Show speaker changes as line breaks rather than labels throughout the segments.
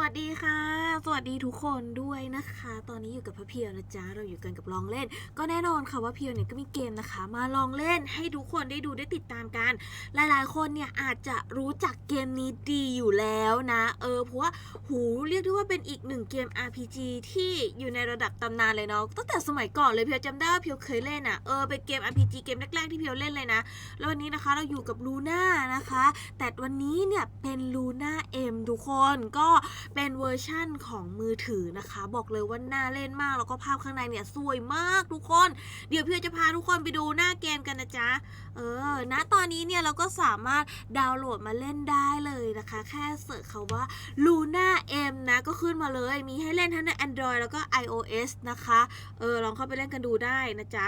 วัสดีค่ะ สวัสดีทุกคนด้วยนะคะ ตอนนี้อยู่กับพระเพียวนะจ๊ะ เราอยู่กันกับลองเล่น ก็แน่นอนค่ะว่าเพียวเนี่ยก็มีเกมนะคะ มาลองเล่นให้ทุกคนได้ดูได้ติดตามกัน หลายๆ คนเนี่ยอาจจะรู้จักเกมนี้ดีอยู่แล้วนะ เออ เพราะว่าหูเรียกได้ว่าเป็นอีกหนึ่งเกม RPG ที่อยู่ในระดับตำนานเลยเนาะ ตั้งแต่สมัยก่อนเลยเพียวจำได้ว่าเพียวเคยเล่นอะ่ะ เออ เป็นเกม RPG เกมแรกๆที่เพียวเล่นเลยนะ แล้ววันนี้นะคะเราอยู่กับลูน่านะคะ แต่วันนี้เนี่ยเป็นลูน่าเอ็มทุกคน ก็เป็นเวอร์ชั่นของมือถือนะคะ บอกเลยว่าน่าเล่นมากแล้วก็ภาพข้างในเนี่ยสวยมากทุกคน เดี๋ยวเพียวจะพาทุกคนไปดูหน้าเกมกันนะจ๊ะ เออณตอนนี้เนี่ยเราก็สามารถดาวน์โหลดมาเล่นได้เลยนะคะ แค่เสิร์ชคาว่า Luna M นะก็ขึ้นมาเลย มีให้เล่นทั้งใน Android แล้วก็ iOS นะคะ เออลองเข้าไปเล่นกันดูได้นะจ๊ะ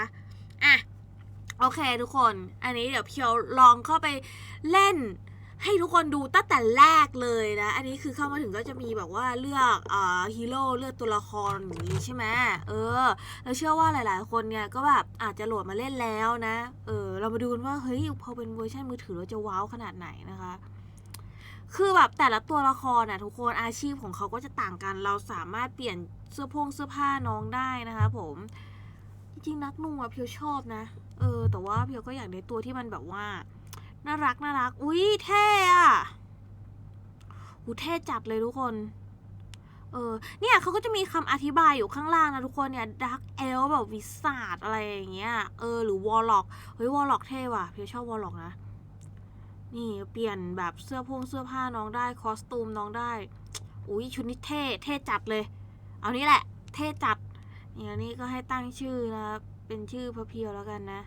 อะโอเคทุกคน อันนี้เดี๋ยวเพียวลองเข้าไปเล่น ให้ทุกคนดูตั้งแต่แรกเลยนะ อันนี้คือเข้ามาถึงก็จะมีแบบว่าเลือกอ่าฮีโร่เลือกตัวละครอย่างนี้ใช่ไหมเออแล้วเชื่อว่าหลาย ๆ คนเนี่ยก็แบบอาจจะโหลดมาเล่นแล้วนะ เออ เรามาดูกันว่าเฮ้ยพอเป็นเวอร์ชันมือถือเราจะว้าวขนาดไหนนะคะคือแบบแต่ละตัวละครน่ะทุกคนอาชีพของเขาก็จะต่างกัน เราสามารถเปลี่ยนเสื้อโพงเสื้อผ้าน้องได้นะคะผมจริงนักนุ่งอะเพียวชอบนะ เออ แต่ว่าเพียวก็อยากได้ตัวที่มันแบบว่า น่ารักน่ารัก อุ้ยเท่อะหูเท่จัดเลยทุกคน เออ เนี่ยเขาก็จะมีคำอธิบายอยู่ข้างล่างนะทุกคนเนี่ยดักเอลแบบวิสาดอะไรอย่างเงี้ย เออ หรือวอลล็อก เฮ้ยวอลล็อกเท่ว่ะ เพียวชอบวอลล็อกนะ นี่เปลี่ยนแบบเสื้อพงเสื้อผ้าน้องได้ คอสตูมน้องได้ อุ้ยชุดนี้เท่ เท่จัดเลย เอานี่แหละ เท่จัดนี่อันนี้ก็ให้ตั้งชื่อนะ เป็นชื่อพระเพียวแล้วกันนะ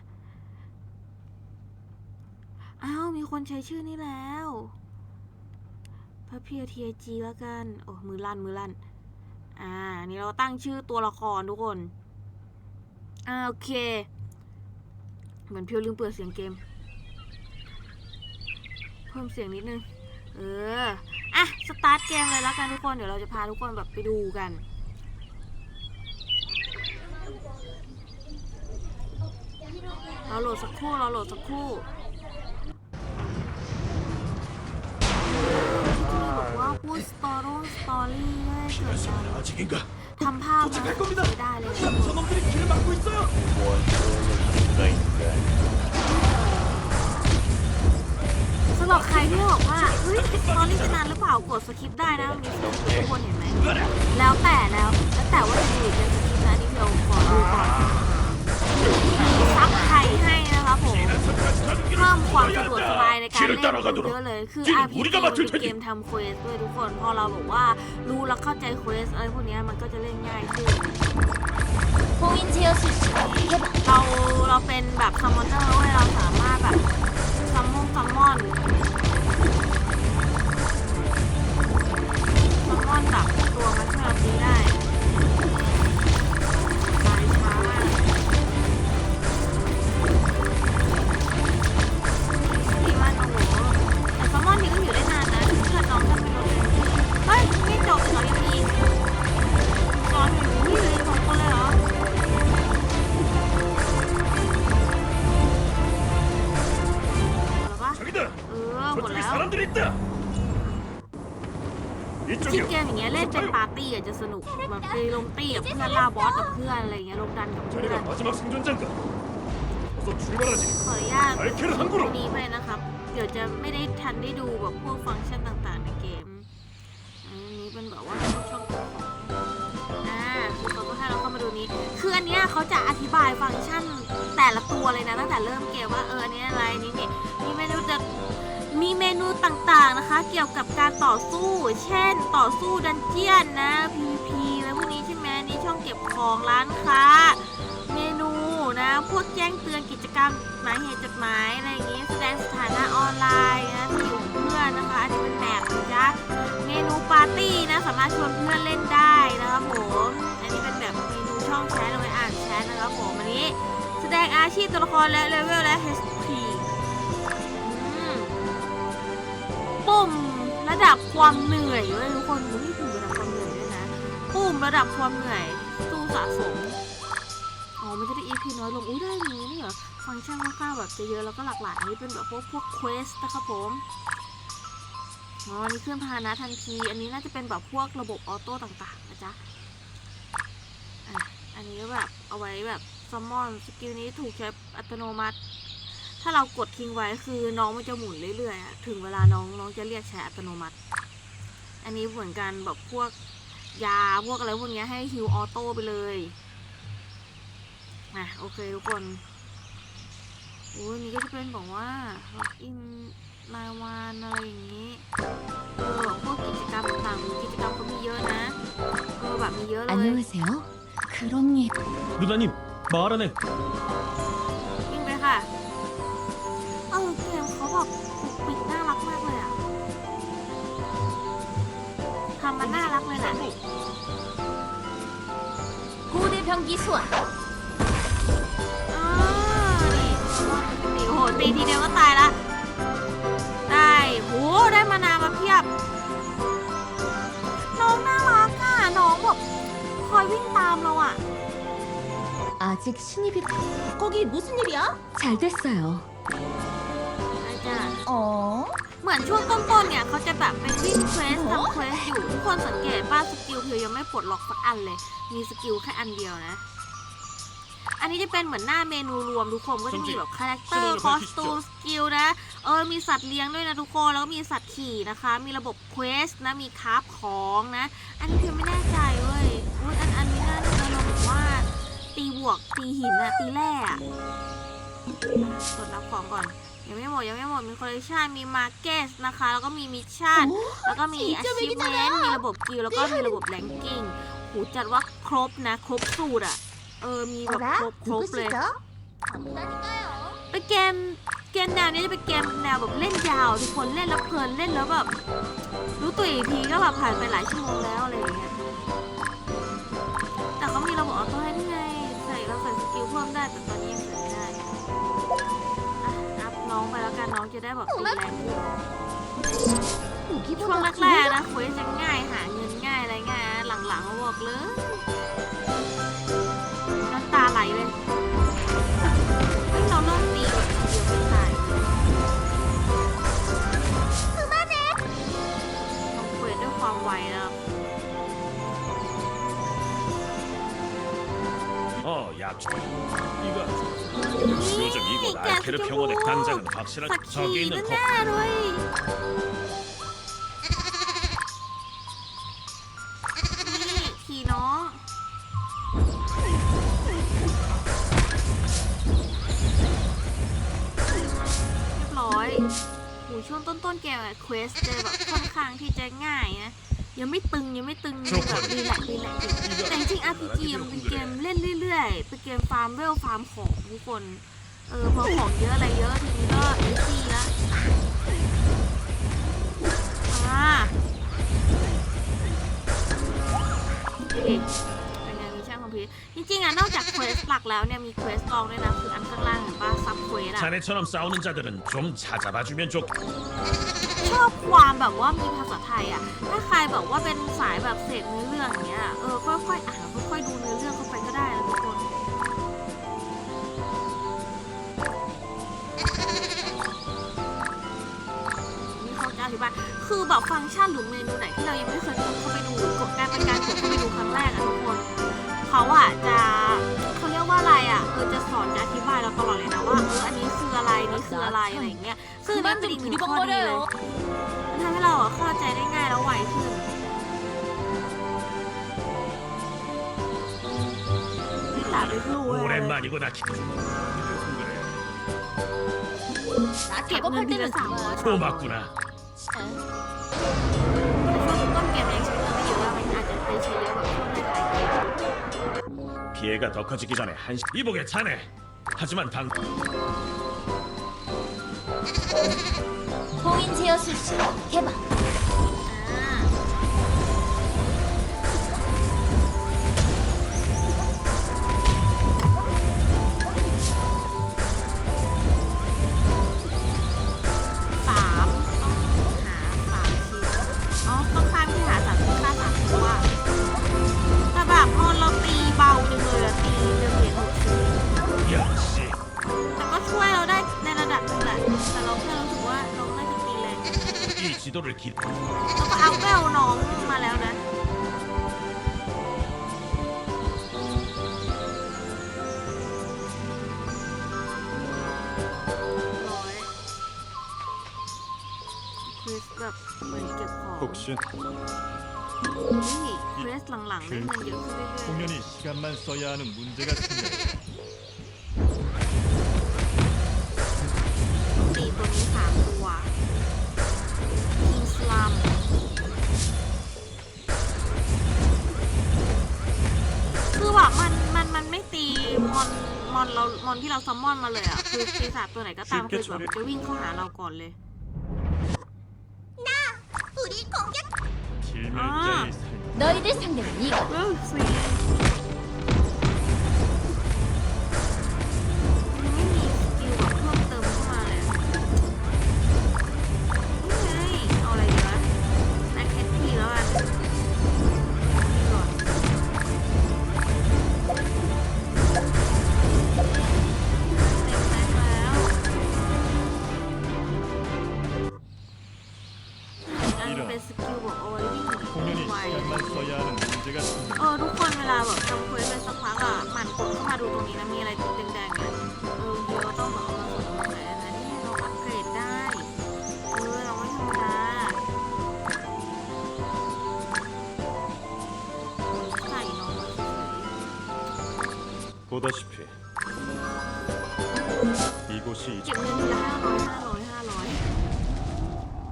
อ้าว มีคนใช้ชื่อนี้แล้ว พระเพียวทีจีแล้วกัน โอ้ มือลั่น มือลั่น อ่า นี่เราตั้งชื่อตัวละครทุกคน อ่า โอเค เหมือนเพียวลืมเปิดเสียงเกม เพิ่มเสียงนิดนึง เออ อะ สตาร์ทเกมเลยแล้วกันทุกคน เดี๋ยวเราจะพาทุกคนแบบไปดูกันเราโหลดสักครู่เราโหลดสักครู่ ว่าพูดสตอรี่สตอรี่ให้เกิดการทำภาพมาได้เลยสำหรับใครที่บอกว่าเฮ้ยตอนนี้จะนานหรือเปล่ากดสคริปได้นะมีสคริปทุกคนเห็นไหมแล้วแต่แล้วแล้วแต่ว่าจะดูจะสคริปนะนี่เราขอดูก่อนมีซับไทยให้นะคะผมเพิ่มความสะดวกสบาย การเล่นเยอะเลยคือ RPG มันเป็เกมทำเควสด้วยทุกคนพอเราบอกว่ารู้แล้วเข้าใจเควสอะไรพวกนี้มันก็จะเล่นง่ายขึ้น
พวกวิน
เราเราเป็นแบบคัมมอนเตอร์ด้วยเราสามารถแบบซัมมอนซัมมอนซัมมอนแบบตัวมันช่วยเราได้ คิดเกมอย่างเงี้ยเล่นเป็นปาร์ตี้อะจะสนุกแบบไปลงตีกับเพื่อนลาบอสกับเพื่อนอะไรเงี้ยลงดันกับเพื่อนขออนุญาตนี้ไปนะครับ เดี๋ยวจะไม่ได้ทันได้ดูแบบพวกฟังก์ชันต่างๆในเกม อันนี้เป็นแบบว่าช่องของอ่าคือเขาก็ให้เราเข้ามาดูนี้ คืออันเนี้ยเขาจะอธิบายฟังก์ชันแต่ละตัวเลยนะตั้งแต่เริ่มเกมว่าเอออันนี้อะไรนี้เนี่ยนี่ไม่รู้จะ มีเมนูต่างๆนะคะ เกี่ยวกับการต่อสู้ เช่น ต่อสู้ดันเจียนนะ PVP อะไรพวกนี้ใช่ไหมนี่ช่องเก็บของร้านค้า เมนูนะ พวกแจ้งเตือนกิจกรรมหมายเหตุจดหมายอะไรอย่างงี้ แสดงสถานะออนไลน์นะที่อยู่เพื่อนนะคะอันนี้เป็นแมปนะจ๊ะเมนูปาร์ตี้นะสามารถชวนเพื่อนเล่นได้นะครับผมอันนี้เป็นแบบเมนูช่องแชทเอาไว้อ่านแชทนะครับผมอันนี้ แสดงอาชีพตัวละครและเลเวลและ ปุ่มระดับความเหนื่อยเว้ยทุกคนมีปุ่มระดับความเหนื่อยด้วยนะ ปุ่มระดับความเหนื่อยสู้สะสม อ๋อ มันจะได้ EP น้อยลงอุ้ยได้อย่างนี้นี่เหรอ ฟังก์ชันค่อนข้างแบบจะเยอะแล้วก็หลากหลายนนี้เป็นแบบพวกพวกเควสนะครับผม อ๋อนนี้เครื่องพาหนะทันที อันนี้น่าจะเป็นแบบพวกระบบออโต้ต่างๆนะจ๊ะอะอันนี้ก็แบบเอาไว้แบบซัมมอนสกิลนี้ถูกใช้อัตโนมัติ ถ้าเรากดทิ้งไว้คือน้องมันจะหมุนเรื่อยๆอะถึงเวลาน้องน้องจะเรียกใช้อัตโนมัติ อันนี้เหมือนกันแบบพวกยาพวกอะไรพวกเนี้ยให้ฮิวออโต้ไปเลยอ่ะโอเคทุกคนโอ้ยอันนี้ก็จะเป็นบอกว่าล็อกอินรายวันอะไรอย่างนี้เออแบบพวกกิจกรรมต่างๆกิจกรรมเขามีเยอะนะเออแบบมีเยอะเลย
안녕하세요. 그런 일.
루다님 말 안 해.
고대병기 소환.
อ่านี่นี่โอ้โหตีทีเดียวก็ตายละ ได้โหได้มานาวมาเพียบ น้องน่ารักอ่ะ น้องแบบคอยวิ่งตามเราอ่ะ
아직 신입이 거기 무슨 일이야? 잘 됐어요.
ได้จ้ะ
어?
เหมือนช่วงต้นๆเนี่ยเขาจะแบบเป็นวิ่งเควสทำเควสอยู่ทุกคนสังเกตป้าสกิลเพียวยังไม่ปลดล็อกสักอันเลย มีสกิลแค่อันเดียวนะ อันนี้จะเป็นเหมือนหน้าเมนูรวมทุกคนก็จะมีแบบคาแรคเตอร์คอสตูมสกิลนะเออมีสัตว์เลี้ยงด้วยนะทุกคนแล้วก็มีสัตว์ขี่นะคะ มีระบบเควสนะมีคราฟของนะ อันนี้เพียวไม่แน่ใจเว้ยอุ้ยอันอันนี้น่าจะลงว่าตีบวกตีหินอะตีแร่อะกดรับของก่อน ยังไม่หมดยังไม่หมดมีคอลเลคชันมีมาร์เก็ตนะคะ แล้วก็มีมิชชั่นแล้วก็มีอาชีพเมนมีระบบกิลแล้วก็มีระบบแรงกิ้งหูจัดว่าครบนะ ครบสูตรอะ เออมีแบบครบครบเลยไปเกมเกมแนวนี้จะเป็นเกมแนวแบบเล่นยาว ทุกคนเล่นแล้วเพลินเล่นแล้วแบบรู้ตัวอีกทีก็แบบผ่านไปหลายชั่วโมงแล้วอะไรอย่างเงี้ยแต่ก็มีระบบออโต้ให้ด้วยใส่เราใส่สกิลเพิ่มได้แต่ตอนนี้ยังใส่ไม่ได้ น้องไปแล้วกันน้องจะได้แบบตีแรงช่วงแรกๆนะคุยจะง่ายหาเงินง่ายอะไรง่ายหลังๆบอกเลยน้ำตาไหลเลยเราเริ่มตีแบบเดียวไม่ตายต้องคุยด้วยความไวนะครั
이거 요즘 이곳 알케르 평원의 당장은
สั
확실한
กขี
저기
นั่
있는
น
거.
แน่เลยนี่ขี่น้อง เรียบร้อยโหช่วงต้นๆเกมอะเควสจะแบบค่อนข้างที่จะง่ายนะ ยังไม่ตึงยังไม่ตึงยังแบบรีแลกซ์รีแลกซ์อยู่แต่จริงๆ RPG มันเป็นเกมเล่น เรื่อยๆ เป็นเกมฟาร์มเวลฟาร์มของทุกคน เออพอของเยอะอะไรเยอะทีนี้ก็อีซี่ละอ่าเด็กเป็นไงมีช่างคอมพิวจริงๆอ่ะนอกจากเควสหลักแล้วเนี่ยมีเควสรองด้วยนะคืออันข้างล่างเห็นปะซับเควสอ่ะ
자네처럼 싸우는 자들은 좀 찾아봐주면 좋.
ชอบความแบบว่ามีภาษาไทยอ่ะ ถ้าใครแบบว่าเป็นสายแบบเสพเนื้อเรื่องอย่างเงี้ย เออ ค่อยๆ อ่าน ค่อยๆ ดูเนื้ ธิบาย คือแบบฟังก์ชันหรือเมนูไหนที่เรายังไม่เคยกดเข้าไปดูกดการเป็นการกดเข้าไปดูครั้งแรกอะทุกคนเขาอะจะเขาเรียกว่าอะไรอะเออจะสอนจะอธิบายเราตลอดเลยนะว่าเอออันนี้คืออะไรนี่คืออะไรอะไรอย่างเงี้ยซึ่มันเป็นอีกหนึ่งข้อดีเลยมันทำให้เราอะเข้าใจได้ง่ายแล้วไวขึ้นตาเป็นรูเลยเก็บเงินทีละสามร้อย
สามร้อย
แต่ช่วงต้นเกมเองใช้เงินไม่เยอะมันอาจจะไปใช้เยอะแบบช่วงท้ายๆเกม
피해가 더 커지기 전에 한 시... 이복에 자네. 하지만 방
봉인 제어 수치 개방.
แต่ก็ช่วยเราได้ในระดับหนึงแหละ แต่เราแค่รู้สึกว่าเราน่าจะตีแรง
이 지도를 기
แล้วก็เอาเวลน้องมาแล้วนะ ร้อยคริสแบบเหมือนเก็บของ
혹시
นี่คริสหลังๆได้เงินเยอะขึ้นเรื่อย
공연이 시간만 써야 하는 문제가 생겨
คือปีศาจตัวไหนก็ตามคือแบบจะวิ่งเข้าหาเราก่อนเลย
우리 공격.
길멸자의 살
너희들 상대는 이거.
เ 보다시피
이곳이
ๆเก็บเงินทีละห้าร้อยห้าร้อยห้าร้อย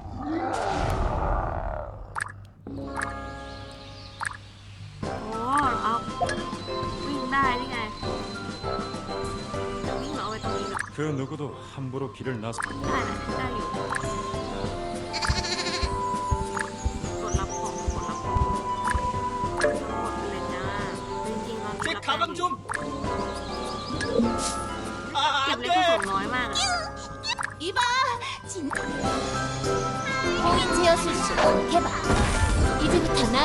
โอ้เอาวิ่งได้นี่ไงจะวิ่งเหรอเอาไว้ตรงนี้เหรอ
그 누구도 함부로 길을 나서
ได้นะได้อยู่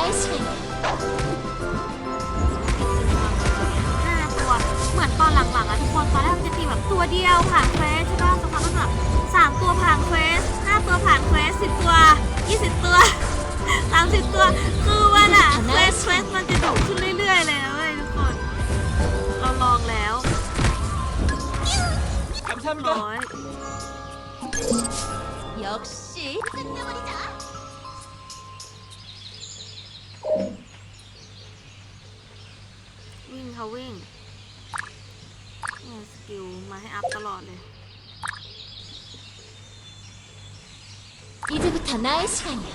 이제부터 나의 시간이야.
ห้าตัว เหมือนตอนหลังๆอะทุกคนตอนแรกมันจะตีแบบตัวเดียวผ่านเควสใช่ป่ะสักพักก็แบบสามตัวผ่านเควสห้าตัวผ่านเควสสิบตัวยี่สิบตัวสามสิบตัว คือมันอะเควสเควสมันจะดุขึ้นเรื่อยๆเลยนะเว้ยทุกคน เราลองแล้ว ร้อย
역시 끝내버리자.
วิ่งเขาวิ่งเนี่ยสกิลมาให้อัพตลอดเลย
이제부터 나의 시간이야.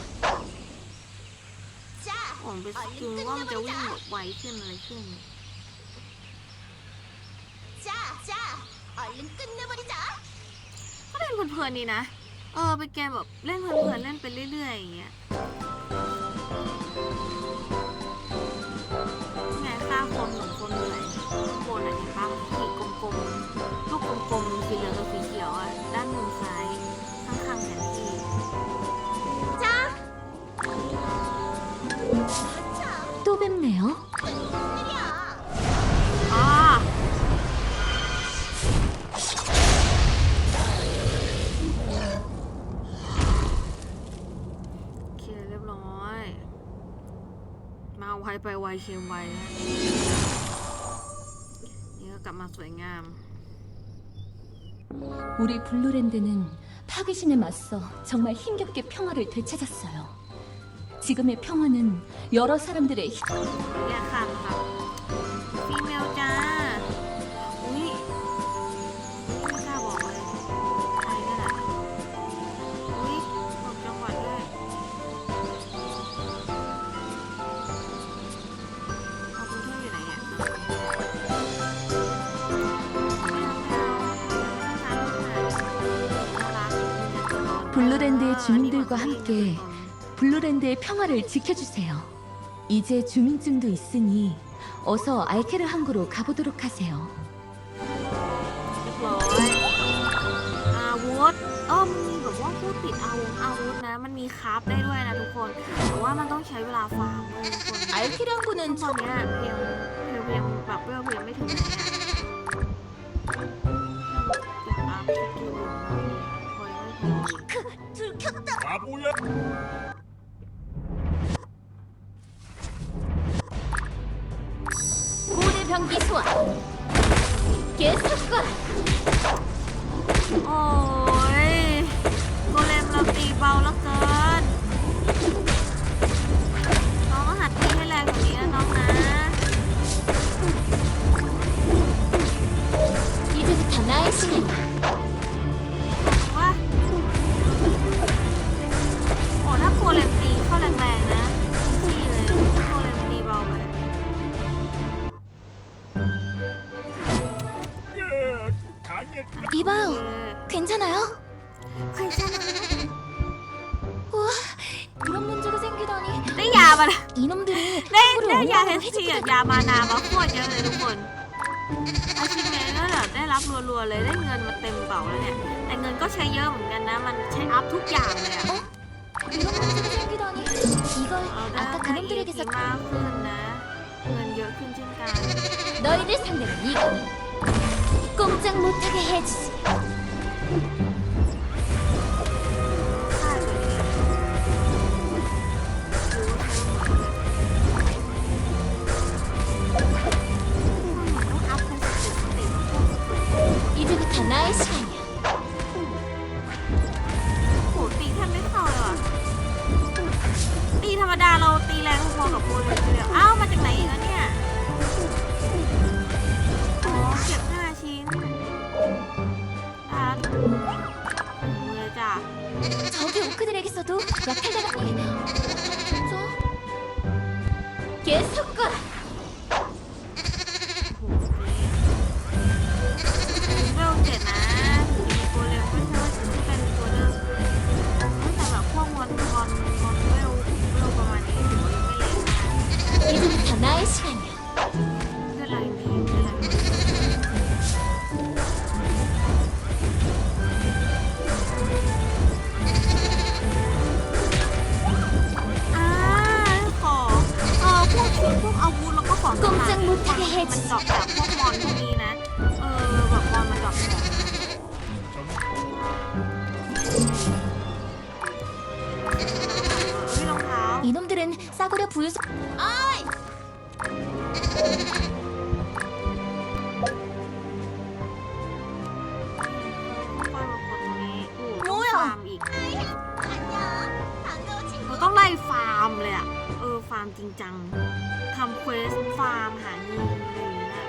자,
ผมเป็นสกิลว่ามันจะวิ่งแบบไวขึ้นอะไรขึ้น
자, 자, 얼른 끝내버리자.
ก็เล่นเพลินๆดีนะ เออเป็นเกมแบบเล่นเพลินๆเล่นไปเรื่อยๆอย่างเงี้ยไงค่าคนหนุ่มคนเหนื่อย ข้างบนอ่ะเห็นปะขีดกลมๆ ลูกกลมๆสีเหลืองกับสีเขียวอ่ะ ด้านมือซ้าย ข้างๆแผนที่
자. 또 뵙네요. 일이야.
อ๋อโอเคเรียบร้อย มาไวไปไวเชียงไวนะนี่ ก็กลับมาสวยงาม
우리 블루랜드는 파괴신에 맞서 정말 힘겹게 평화를 되찾았어요. 지금의 평화는 여러 사람들의 힘,
แยกคันครั
블루랜드의 주민들과 함께 블루랜드의 평화를 지켜주세요. 이제 주민증도 있으니 어서 알케르 항구로 가보도록 하세요.
เรียบร้อยอาวุธเออมันมีแบบว่าพูดติดอาวุธอาวุธนะ มันมีคราฟได้ด้วยนะทุกคน แต่ว่ามันต้องใช้เวลาฟาร์มด้วยทุกคน
알케르 항구는
ตอนเนี้ยเพียงเพียงเพียงแบบเวลเพียงไม่ถึง хуя. ได้ยาเฮ
올라가면
สทีกับ
해치기가
ยามานามาโคตรเยอะเลยทุกคนอาชิเมะก็แบบได้รับรัวๆเลยได้เงินมาเต็มเป๋าแล้วเนี่ย แต่เงินก็ใช้เยอะเหมือนกันนะ มันใช้อัพทุกอย่างเลยอะ
이런 문제가 생기다니. 이걸
เราได้
아까
ได้
그놈들에게서
มากขึ้นนะ เงินเยอะขึ้นเช่นกัน
너희들 상대는 이거 꼼짝 못하게 해주지. า
มจริงจังทำเควสฟาร์มหาเงินอะไรอย่างเงี้ย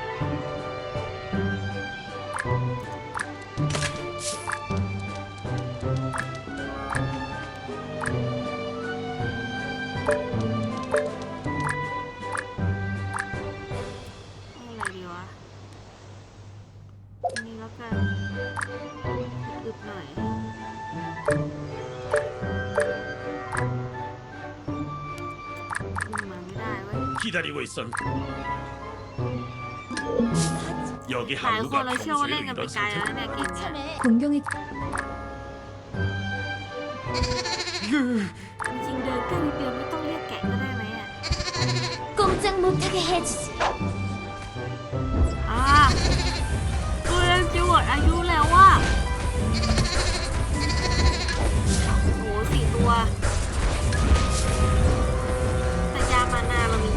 기다리고 있었. 여기
หลายคน
항구가
เลยเชื่อว่าเล่น
평소에도
กันไป
이런
ไกลแล้ว
상태.
เนี่ยเกมเนี้ย
공경의
จริงๆเดินแค่นิดเดียวไม่ต้องเรียกแกะก็ได้ไหมอ่ะ
꼼짝 못하게 해주지.
อ่ากูเล่นจิวดอายุแล้วว่าโหสี่ตัว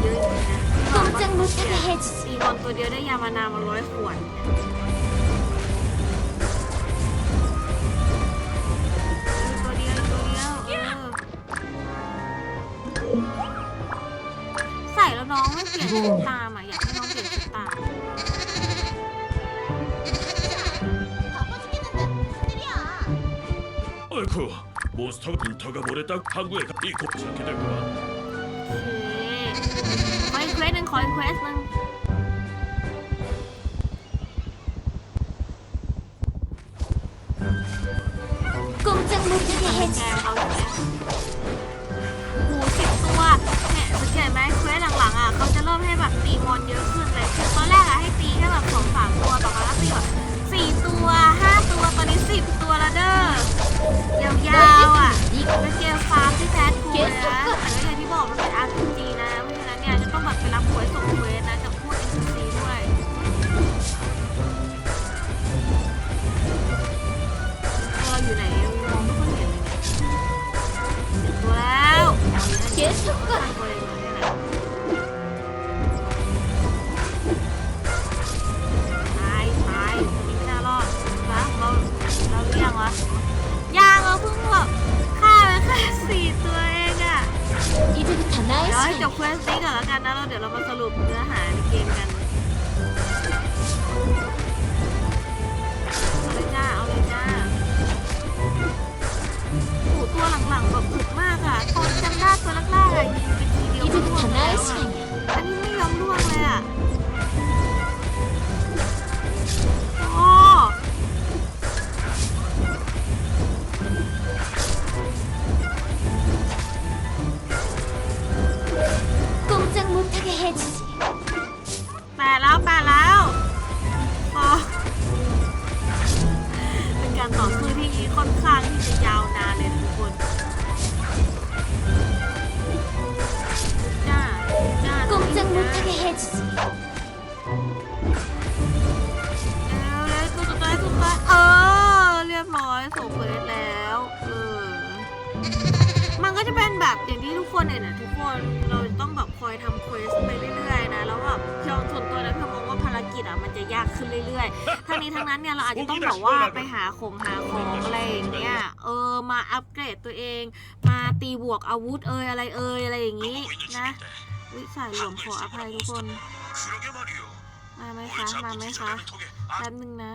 เรามีเยอะจริงๆนะ
꼼짝 못하게 해주지.
ตีมอนตัวเดียวได้ยามานามาร้อยขวดเนี่ยตัวเดียวตัวเดียวเออใส่แล้วน้องไม่เปลี่ยนชุดตามอ่ะอยากให้น้องเปลี่ยนชุดตาม
어이쿠 몬스터 분터가 모랬다 항구에 가- 이 곱지 않게 될 거야.
โอเค ขออีกเควสหนึ่งขออีกเควสหนึ่ง
กุมจัง
มุก
จะเห็
นแกเอาอยู่แล้หูสิบตัวเนี่ยสังเกตไหมเควสหลังๆอะเขาจะเริ่มให้แบบตีมอนเยอะขึ้นเลยคือตอนแรกอะให้ตีแค่แบบสองสามตัวต่อมาแล้วตีแบบสี่ตัวห้าตัวตอนนี้สิบตัวแล้วเด้อยาวๆอะเป็นเกมฟาร์มที่แพท้ทูนะ ให้จบเควสนี้ก่อนแล้วกันนะเราเดี๋ยวเรามาสรุปเนื้อหาในเกมกัน เอาเลยจ้า เอาเลยจ้าโอ้โหตัวหลังๆแบบอึดมากอ่ะตอนจำได้ตัวแรกๆอะยิงไปทีเดียวก็ร่ว
이제부터
งแล้ว
나의
อะ
시간이야.
อันนี้ไม่ยอมร่วงเลยอ่ะ จะยาวนานเลยนะทุกคน จ้า จ้า
꼼짝
จ้า
못하게 해주지.
เร็วเลยตัวสุดท้ายสุดท้ายเออ เรียบร้อยส่งเควสแล้วเออ มันก็จะเป็นแบบอย่างที่ทุกคนเห็นนะทุกคนเราจะต้องแบบคอยทำเควสไปเรื่อยๆนะแล้วแบบเพียวส่วนตัวนะเพียวมองว่าภารกิ ะยากขึ้นเรื่อยๆ ทั้งนี้ทั้งนั้นเนี่ยเราอาจจะต้องแบบว่าไปหาของหาของอะไรอย่างเงี้ย เออมาอัปเกรดตัวเอง มาตีบวกอาวุธเอยอะไรเอยอะไรอย่างงี้นะวิสัยหลวมขออภัยทุกคน มาไหมคะ มาไหมคะแป๊บนึงนะ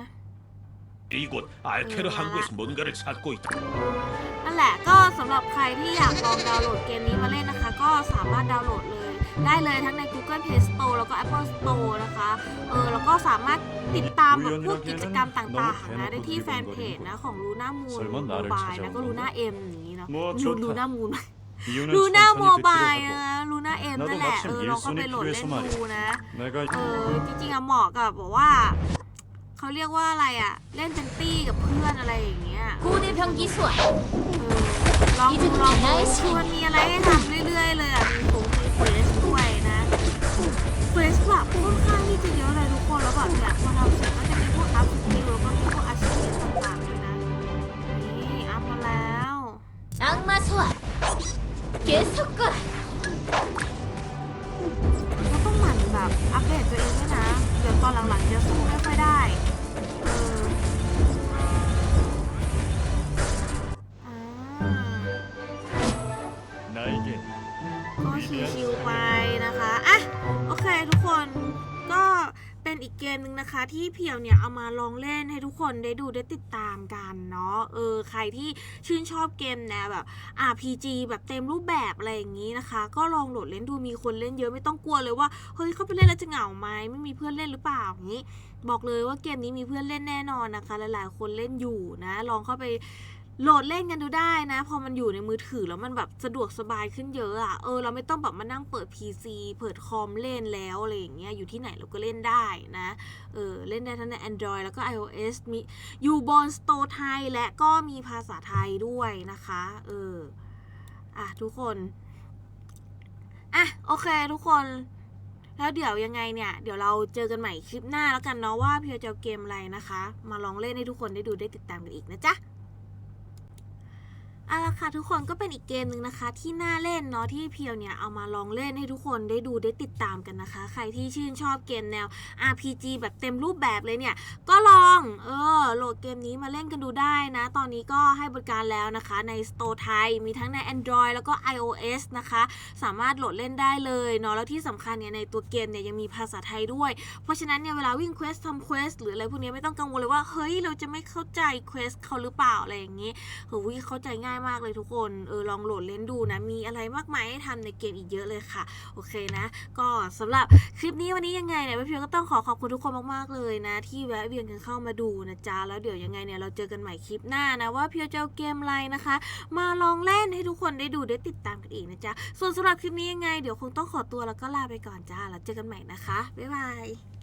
이곳 알테르 항구에서 뭔가를 찾고 있 다.
นั่นแหละก็ รับใครที่อยากลองดาวน์โหลดเกมนี้มาเล่นนะคะ ก็สามารถดาวน์โหลดเลย ได้เลยทั้งใน Google Play Store แล้วก็ Apple Store นะคะ เออแล้วก็สามารถติดตามแบบพวกกิจกรรมต่างๆนะได้ที่แฟนเพจนะของลูน่ามูนโมบายนะก็ลูน่าเอ็มอย่างนี้เนาะลู
น่า
มูล
ลูน่า
โม
บา
ย
นะลู
น่า
เอ็
มนั่นแหละ เออเราก็ไปโหลดเล่นดูนะ เออจริงๆอะเหมาะกับบอกว่าเขาเรียกว่าอะไรอะเล่นเป็นตี้กับเพื่อนอะไรอย่างเงี้ย
คู่นี้เพียง
กี่ส่วน ลองดูลองดูคือมันมีอะไรให้ทำเรื่อยๆเลยอะ มีผมมีเฟสด้วยนะเฟสแบบค่อนข้างที่จะเยอะเลยทุกคนแล้วแบบเนี่ยพอทำเสร็จก็จะมีพวกอัพสกิลแล้วก็มีพวกอาชีพต่างๆด้วยนะ นี่อัพมาแล้ว
อังมาสวะเก
สุกะเราต้องหมั่นแบบอัพเดตตัวเองด้วยนะ เดี๋ยวตอนหลังๆจะสู้ไม่ค่อยได้ เออ ชิวๆไปนะคะอะโอเคทุกคนก็เป็นอีกเกมหนึ่งนะคะ ที่เพียวเนี่ยเอามาลองเล่นให้ทุกคนได้ดูได้ติดตามกันเนาะเออใครที่ชื่นชอบเกมแนวแบบ RPG แบบเต็มรูปแบบอะไรอย่างนี้นะคะ ก็ลองโหลดเล่นดูมีคนเล่นเยอะไม่ต้องกลัวเลยว่าเฮ้ยเข้าไปเล่นแล้วจะเหงาไหมไม่มีเพื่อนเล่นหรือเปล่าอย่างนี้ บอกเลยว่าเกมนี้มีเพื่อนเล่นแน่นอนนะคะ หลายๆ คนเล่นอยู่นะ ลองเข้าไป โหลดเล่นกันดูได้นะ พอมันอยู่ในมือถือแล้วมันแบบสะดวกสบายขึ้นเยอะอะ่ะเออเราไม่ต้องแบบมานั่งเปิด PC เปิดคอมเล่นแล้วอะไรอย่างเงี้ยอยู่ที่ไหนเราก็เล่นได้นะเออเล่นได้ทั้งใน Android แล้วก็ iOS มีอยู่บน Store ไทยและก็มีภาษาไทยด้วยนะคะเอออะทุกคนอะโอเคทุกคนแล้วเดี๋ยวยังไงเนี่ย เดี๋ยวเราเจอกันใหม่คลิปหน้าแล้วกันเนาะว่าเพียวจะเกมอะไรนะคะ มาลองเล่นให้ทุกคนได้ดูได้ติดตามกันอีกนะจ๊ะ เอาละค่ะทุกคนก็เป็นอีกเกมหนึ่งนะคะ ที่น่าเล่นเนาะที่เพียวเนี่ยเอามาลองเล่นให้ทุกคนได้ดูได้ติดตามกันนะคะ ใครที่ชื่นชอบเกมแนว RPG แบบเต็มรูปแบบเลยเนี่ย ก็ลองเออโหลดเกมนี้มาเล่นกันดูได้นะ ตอนนี้ก็ให้บริการแล้วนะคะใน Store ไทย มีทั้งใน Android แล้วก็ iOS นะคะ สามารถโหลดเล่นได้เลยเนาะแล้วที่สำคัญเนี่ยในตัวเกมเนี่ยยังมีภาษาไทยด้วย เพราะฉะนั้นเนี่ยเวลาวิ่งเควสทำเควสหรืออะไรพวกนี้ไม่ต้องกังวลเลยว่าเฮ้ยเราจะไม่เข้าใจเควสเขาหรือเปล่าอะไรอย่างนี้เฮ้ยเข้าใจง่ายมากเลยทุกคน เออลองโหลดเล่นดูนะ มีอะไรมากมายให้ทำในเกมอีกเยอะเลยค่ะ โอเคนะ ก็สำหรับคลิปนี้วันนี้ยังไงเนี่ยพี่เพียวก็ต้องขอขอบคุณทุกคนมากๆเลยนะ ที่แวะเวียนกันเข้ามาดูนะจ๊ะแล้วเดี๋ยวยังไงเนี่ยเราเจอกันใหม่คลิปหน้านะว่าเพียวจะเอาเกมอะไรนะคะ มาลองเล่นให้ทุกคนได้ดูได้ติดตามกันอีกนะจ๊ะส่วนสำหรับคลิปนี้ยังไง เดี๋ยวคงต้องขอตัวแล้วก็ลาไปก่อนจ้าแล้วเจอกันใหม่นะคะบ๊ายบาย